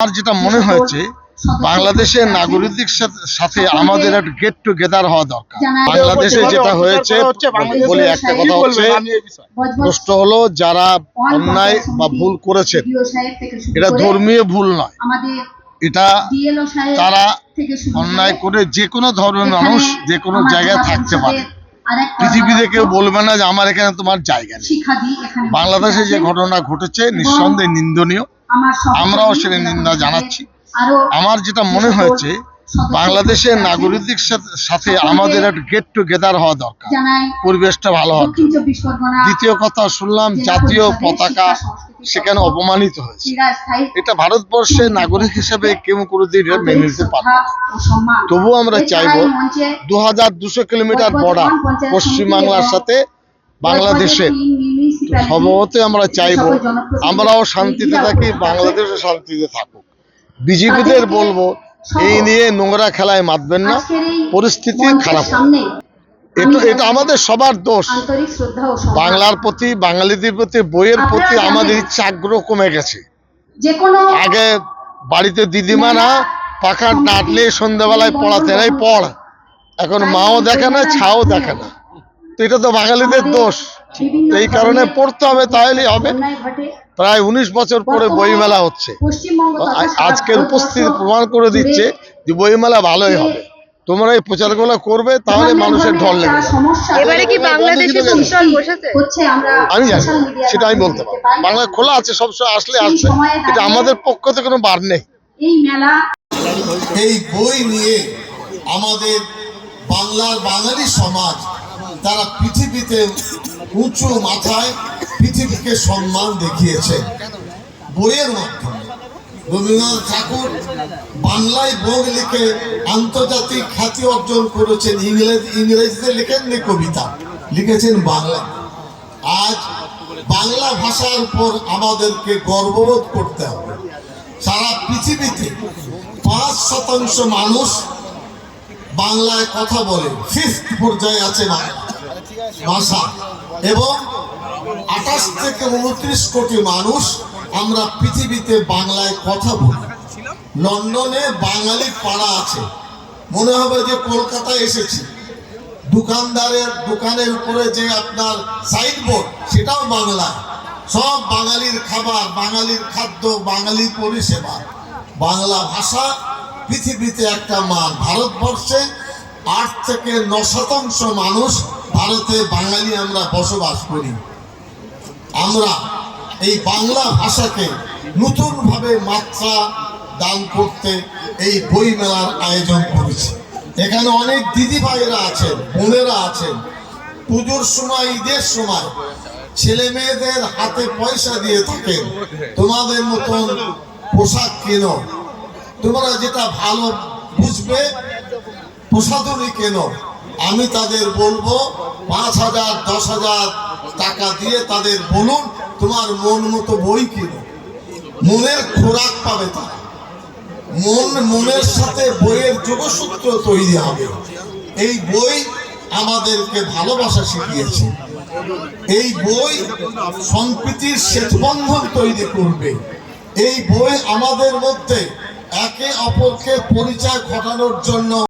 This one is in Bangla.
আমার যেটা মনে হয়েছে বাংলাদেশের নাগরিকদের সাথে- সাথে আমাদের একটা গেট টুগেদার হওয়া দরকার। বাংলাদেশে যেটা হয়েছে বলি একটা কথা হচ্ছে প্রশ্ন হলো যারা অন্যায় বা ভুল করেছেন এটা ধর্মীয় ভুল নয়। এটা তারা অন্যায় করে যে কোনো ধর্মের মানুষ যে কোনো জায়গায় থাকতে পারে। পৃথিবীতে কেউ বলবে না যে আমার এখানে তোমার জায়গা নেই। বাংলাদেশে যে ঘটনা ঘটেছে নিঃসন্দেহে নিন্দনীয়। আমরাও সেটা নিন্দা জানাচ্ছি। আমার যেটা মনে হয়েছে বাংলাদেশের নাগরিকদের সাথে- আমাদের একটা গেট টুগেদার হওয়া দরকার। পরিবেশটা ভালো হবে দ্বিতীয় কথা শুনলাম জাতীয় পতাকা সেখানে অপমানিত হয়েছে। এটা ভারতবর্ষের নাগরিক হিসেবে কেউ কোনোদিন মেনে নিতে পারবে না। তবুও আমরা চাইব দু হাজার দুশো কিলোমিটার বর্ডার পশ্চিমবাংলার সাথে বাংলাদেশের। সম্ভবত আমরা চাইব আমরাও শান্তিতে থাকি বাংলাদেশও শান্তিতে থাকুক। বিজেপিদের বলব এই নিয়ে নোংরা খেলায় মাতবেন না পরিস্থিতি খারাপ। এটা এটা আমাদের সবার দোষ। বাংলার প্রতি বাঙালিদের প্রতি বইয়ের প্রতি আমাদের ইচ্ছা আগ্রহ কমে গেছে। আগে বাড়িতে দিদিমারা পাখা নাটলে সন্ধ্যাবেলায় পড়াতে নাই পড়। এখন মাও দেখে না ছাও দেখে না। তো এটা তো বাঙালিদের দোষ। এই কারণে পড়তে হবে তাহলেই হবে। প্রায় উনিশ বছর পরে বইমেলা হচ্ছে। আজকের উপস্থিতি প্রমাণ করে দিচ্ছে যে বইমেলা ভালোই হবে। তোমরা এই প্রচারগুলো করবে তাহলে মানুষের ঢল লেগে এবারে কি বাংলাদেশে বসেছে? আমি জানি সেটা আমি বলতে পারব। বাংলা খোলা আছে সবসময় আসলে আসবে। এটা আমাদের পক্ষ থেকে কোনো বার নেই। এই মেলা এই বই নিয়ে আমাদের বাংলার বাঙালি সমাজ তারা পৃথিবীতে উঁচু মাথায় পৃথিবীকে সম্মান দেখিয়েছে। বইয়ের মাধ্যমে। রবীন্দ্রনাথ ঠাকুর বাংলায় বই লিখে আন্তর্জাতিক খ্যাতি অর্জন করেছেন, ইংরেজ, ইংরেজিতে লেখেননি কবিতা, লিখেছেন বাংলা। আজ বাংলা ভাষার উপর আমাদেরকে গর্ববোধ করতে হবে। সারা পৃথিবীতে পাঁচ শতাংশ মানুষ বাংলায় কথা বলে ফিফথ পর্যায়ে আছে বাংলা। ভাষা। এবং আঠাশ থেকে উনত্রিশ কোটি মানুষ আমরা পৃথিবীতে বাংলায় কথা বলি। লন্ডনে বাঙালি পাড়া আছে। মনে হবে যে কলকাতায় এসেছি। দোকানদারের দোকানের উপরে যে আপনার সাইনবোর্ড, সেটাও বাংলা সব বাঙালির খাবার, বাঙালির খাদ্য বাঙালির পরিষেবা। বাংলা ভাষা পৃথিবীতে একটা মান। ভারতবর্ষে আট থেকে ন শতাংশ মানুষ ভারতে বাঙালি আমরা বসবাস করি। আমরা এই বাংলা ভাষাকে নতুনভাবে মাত্রা দান করতে এই বই মেলার আয়োজন করেছি। এখানে অনেক দিদি ভাইয়েরা আছেন, বোনেরা আছেন। পুজোর সময়, ঈদের সময় ছেলে মেয়েদের হাতে পয়সা দিয়ে থাকেন। তোমাদের মতন পোশাক কেনো? তোমরা যেটা ভালো বুঝবে প্রসাধনী কেন? আমি তাদের বলব, পাঁচ হাজার, দশ হাজার টাকা দিয়ে তাদের বলুন, তোমার মন মতো বই কিনো। মনের খোরাক পাবে তারা। মন, মনের সাথে বইয়ের যোগসূত্র তৈরি হবে। এই বই আমাদেরকে ভালোবাসা শিখিয়েছে। এই বই সম্প্রীতির সেতুবন্ধন তৈরি করবে। এই বই আমাদের মধ্যে একে অপরকে পরিচয় ঘটানোর জন্য